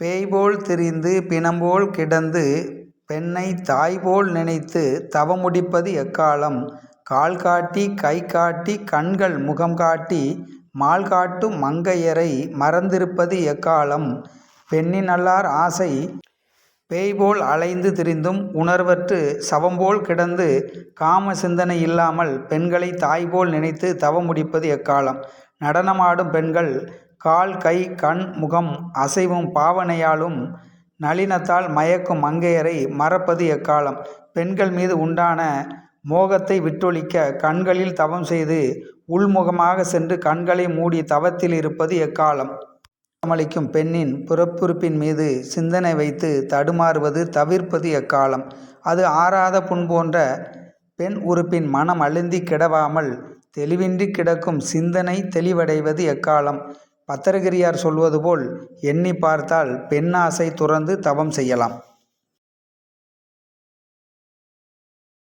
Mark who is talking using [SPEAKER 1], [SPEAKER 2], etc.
[SPEAKER 1] பேய்போல் திரிந்து பிணம்போல் கிடந்து பெண்ணைத் தாய்போல் நினைத்து தவமுடிப்பது எக்காலம்? கால்காட்டி கைகாட்டி கண்கள் முகம்காட்டி மால்காட்டும் மங்கையரை மறந்திருப்பது எக்காலம்? பெண்ணினல்லார் ஆசை பேய்போல் அலைந்து திரிந்தும் உணர்வற்று சவம்போல் கிடந்து காம சிந்தனை இல்லாமல் பெண்களை தாய்போல் நினைத்து தவமுடிப்பது எக்காலம்? நடனமாடும் பெண்கள் கால் கை கண் முகம் அசைவும் பாவனையாலும் நளினத்தால் மயக்கும் மங்கையரை மறப்பது எக்காலம்? பெண்கள் மீது உண்டான மோகத்தை விட்டொழிக்க கண்களில் தவம் செய்து உள்முகமாக சென்று கண்களை மூடி தவத்தில் இருப்பது எக்காலம்? காமளிக்கும் பெண்ணின் புறப்புறுப்பின் மீது சிந்தனை வைத்து தடுமாறுவது தவிர்ப்பது எக்காலம்? அது ஆறாத புண் போன்ற பெண் உறுப்பின் மனம் அழுந்தி கிடவாமல் தெளிவின்றி கிடக்கும் சிந்தனை தெளிவடைவது எக்காலம்? பத்திரகிரியார் சொல்வது போல் எண்ணிப் பார்த்தால் பெண்ணாசை துறந்து தவம் செய்யலாம்.